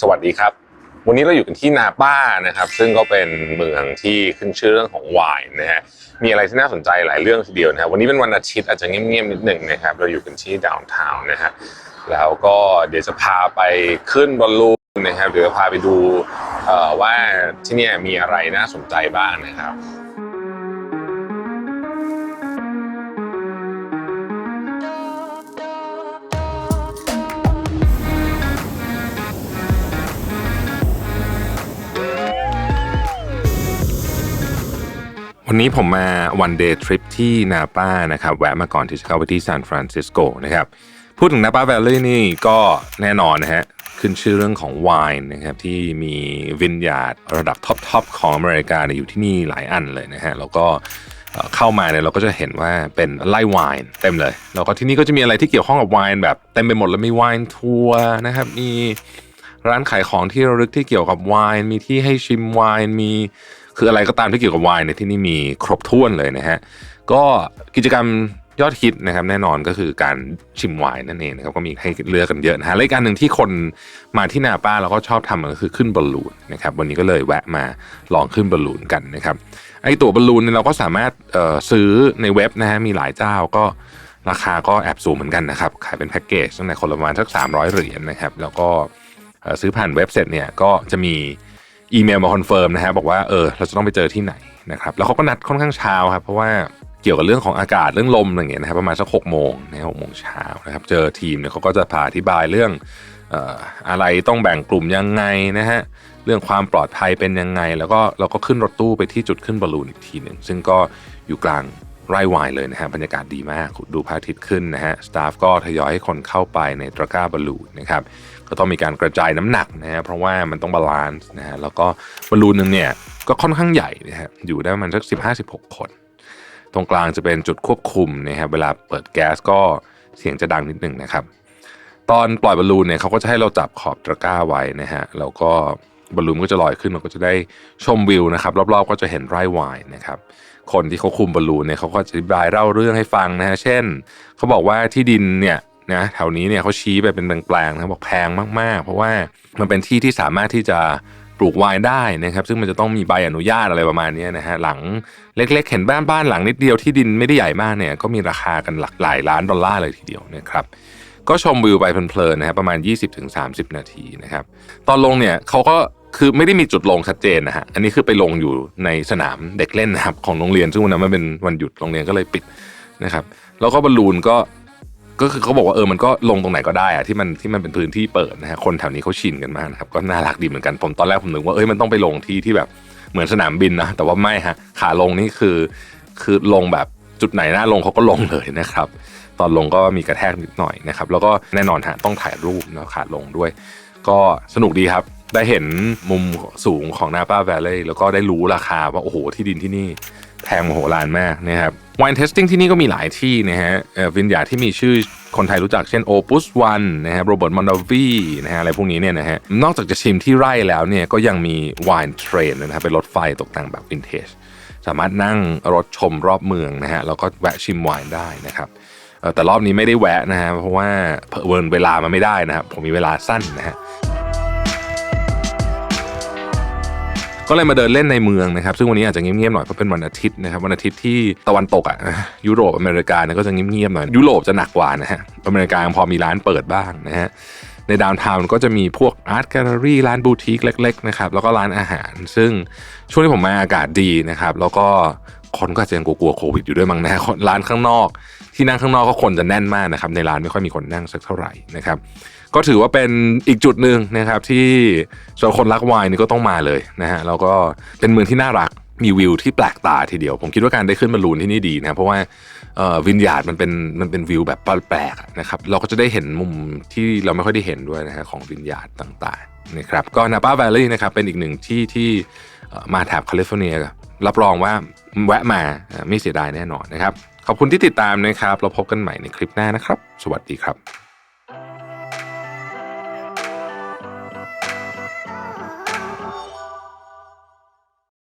สวัสดีครับ วันนี้เราอยู่กันที่นาป้านะครับ ซึ่งก็เป็นเมืองที่ขึ้นชื่อเรื่องของไวน์นะฮะมีอะไรที่น่าสนใจหลายเรื่องทีเดียวนะครับวันนี้เป็นวันอาทิตย์อาจจะเงียบๆนิดหนึ่งนะครับ เราอยู่กันที่ดาวน์ทาวน์นะฮะแล้วก็เดี๋ยวจะพาไปขึ้นบอลลูนนะครับเดี๋ยวจะพาไปดูว่าที่นี่มีอะไรน่าสนใจบ้างนะครับ วันนี้ผมมาวันเดย์ทริปที่นาป้านะครับแวะมาก่อนที่จะเข้าไปที่ซานฟรานซิสโกนะครับพูดถึงนาป้าแวลลี่นี่ก็แน่นอนนะฮะขึ้นชื่อเรื่องของไวน์นะครับที่มีวินยาดระดับท็อปๆของอเมริกาอยู่ที่นี่หลายอันเลยนะฮะแล้วก็เอ่อเข้ามาเนี่ยเราก็จะเห็นว่าเป็นไล่ไวน์เต็มเลย แล้วก็ที่นี่ก็จะมีอะไรที่เกี่ยวข้องกับไวน์แบบเต็มไปหมดแล้วมีไวน์ทัวร์นะครับมีร้านขายของที่ระลึกที่เกี่ยวกับไวน์มีที่ให้ชิมไวน์มี คืออะไรก็ตามที่เกี่ยวกับไวน์ในที่นี่มีครบถ้วนเลยนะฮะก็กิจกรรมยอดฮิตนะครับแน่นอนก็คือการชิมไวน์นั่นเองนะครับก็มีให้เลือกกันเยอะนะฮะและอีกการหนึ่งที่คนมาที่นาป้าแล้วก็ชอบทำก็คือขึ้นบอลลูนนะครับวันนี้ก็เลยแวะมาลองขึ้นบอลลูนกันนะครับไอตัวบอลลูนเนี่ยเราก็สามารถเอ่อซื้อในเว็บนะฮะมีหลายเจ้าก็ราคาก็แอบสูงเหมือนกันนะครับขายเป็นแพ็กเกจตั้งแต่คนละประมาณสัก300เหรียญนะครับแล้วก็ซื้อผ่านเว็บเสร็จเนี่ยก็จะมี อีเมลมาคอนเฟิร์มนะฮะบอกว่าเออเราจะต้องไปเจอที่ไหนนะครับแล้วเขาก็นัดค่อนข้างเช้าครับเพราะว่าเกี่ยวกับเรื่องของอากาศเรื่องลมอะไรอย่างเงี้ยนะครับประมาณสักหกโมงนะหกโมงเช้านะครับเจอทีมเนี่ยเขาก็จะพาอธิบายเรื่องออะไรต้องแบ่งกลุ่มยังไงนะฮะเรื่องความปลอดภัยเป็นยังไง แล้วก็เราก็ขึ้นรถตู้ไปที่จุดขึ้นบอลลูนอีกทีหนึ่งซึ่งก็อยู่กลาง ไร่วน์เลยนะฮะบรรยากาศดีมากดูพระอาทิตย์ขึ้นนะฮะสตาฟก็ทยอยให้คนเข้าไปในตะกร้าบอลลูนนะครับก็ต้องมีการกระจายน้ำหนักนะฮะเพราะว่ามันต้องบาลานซ์นะฮะแล้วก็บอลลูนหนึ่งเนี่ยก็ค่อนข้างใหญ่นะฮะอยู่ได้ประมาณสักสิบห้าสิบหกคน ตรงกลางจะเป็นจุดควบคุมนะครับเวลาเปิดแก๊สก็เสียงจะดังนิดหนึ่งนะครับตอนปล่อยบอลลูนเนี่ยเขาก็จะให้เราจับขอบตะกร้าไว้นะฮะแล้วก็บอลลูนก็จะลอยขึ้นเราก็จะได้ชมวิวนะครับรอบๆก็จะเห็นไร่วน์นะครับ คนที่เขาคุมบอลลูนเนี่ยเขาก็จะอธิบายเล่าเรื่องให้ฟังนะฮะเช่นเขาบอกว่าที่ดินเนี่ยนะแถวนี้เนี่ยเขาชี้ไปเป็นแปลงๆนะบอกแพงมากๆ เพราะว่ามันเป็นที่ที่สามารถที่จะปลูกไวน์ได้นะครับซึ่งมันจะต้องมีใบอนุญาตอะไรประมาณนี้นะฮะหลังเล็กๆ เห็นบ้านบ้านหลังนิดเดียวที่ดินไม่ได้ใหญ่มากเนี่ยก็มีราคากันหลักหลายล้านดอลลาร์เลยทีเดียวนะครับก็ชมวิวไปเพลินๆนะครับประมาณ 20-30 นาทีนะครับตอนลงเนี่ยเขาก็ คือไม่ได้มีจุดลงชัดเจนนะฮะอันนี้คือไปลงอยู่ในสนามเด็กเล่นนะครับของโรงเรียนซึ่งวันนั้นมันเป็นวันหยุดโรงเรียนก็เลยปิดนะครับ แล้วก็บอลลูนก็ก็คือเขาบอกว่าเออมันก็ลงตรงไหนก็ได้อะที่มันที่มันเป็นพื้นที่เปิดนะฮะคนแถวนี้เขาชินกันมากนะครับก็น่ารักดีเหมือนกันผมตอนแรกผมนึกว่าเอ้ยมันต้องไปลงที่ที่แบบเหมือนสนามบินนะแต่ว่าไม่ฮะขาลงนี่คือคือลงแบบจุดไหนน่าลงเขาก็ลงเลยนะครับ ตอนลงก็มีกระแทกนิดหน่อยนะครับ แล้วก็แน่นอนฮะต้องถ่ายรูปนะขาลงด้วย ก็สนุกดีครับ ได้เห็นมุมสูงของนาป้าแวลเลย์แล้วก็ได้รู้ราคาว่าโอ้โหที่ดินที่นี่แพงมโหฬารมากนะครับว i นเทสติ้งที่นี่ก็มีหลายที่นะฮะวินยาที่มีชื่อคนไทยรู้จักเช่น Opus One นนะฮะโรเบิร์ตมอนด v วีนะฮะอะไรพวกนี้เนี่ยนะฮะนอกจากจะชิมที่ไร่แล้วเนี่ยก็ยังมีว i นเทรนนะครับเป็นรถไฟตกแต่งแบบวินเทจสามารถนั่งรถชมรอบเมืองนะฮะแล้วก็แวะชิมไวน์ได้นะครับ แต่รอบนี้ไม่ได้แวะนะฮะเพราะว่าเผอิญเวลามันไม่ได้นะครับผมมีเวลาสั้นนะฮะก็เลยมาเดินเล่นในเมืองนะครับ ซึ่งวันนี้อาจจะเงียบๆหน่อยเพราะเป็นวันอาทิตย์นะครับวันอาทิตย์ที่ตะวันตกอะยุโรปอเมริกาเนี่ยก็จะเงียบๆหน่อยยุโรปจะหนักกว่านะฮะอเมริกายังพอมีร้านเปิดบ้างนะฮะในดาวน์ทาวน์ก็จะมีพวกอาร์ตแกลเลอรี่ร้านบูติกเล็กๆนะครับแล้วก็ร้านอาหาร ซึ่งช่วงที่ผมมาอากาศดีนะครับแล้วก็ คนก็อาจจะยังกลัวโควิดอยู่ด้วยมั้งนะร้านข้างนอก ที่นั่งข้างนอกก็คนจะแน่นมากนะครับในร้านไม่ค่อยมีคนนั่งสักเท่าไหร่นะครับ ก็ถือว่าเป็นอีกจุดหนึ่งนะครับที่สำหรับคนรักไวน์นี่ก็ต้องมาเลยนะฮะแล้วก็เป็นเมืองที่น่ารักมีวิวที่แปลกตาทีเดียว ผมคิดว่าการได้ขึ้นบอลลูนที่นี่ดีนะเพราะว่าวินยาดมันเป็นมันเป็นวิวแบบแปลกๆนะครับเราก็จะได้เห็นมุมที่เราไม่ค่อยได้เห็นด้วยนะฮะของวินยาดต่างๆนะครับก็นาป้าแวลลี่นะครับเป็นอีกหนึ่งที่ที่มาแถบแคลิฟอร์เนีย รับรองว่าแวะมาไม่เสียดายแน่นอนนะครับ ขอบคุณที่ติดตามนะครับ เราพบกันใหม่ในคลิปหน้านะครับ สวัสดีครับ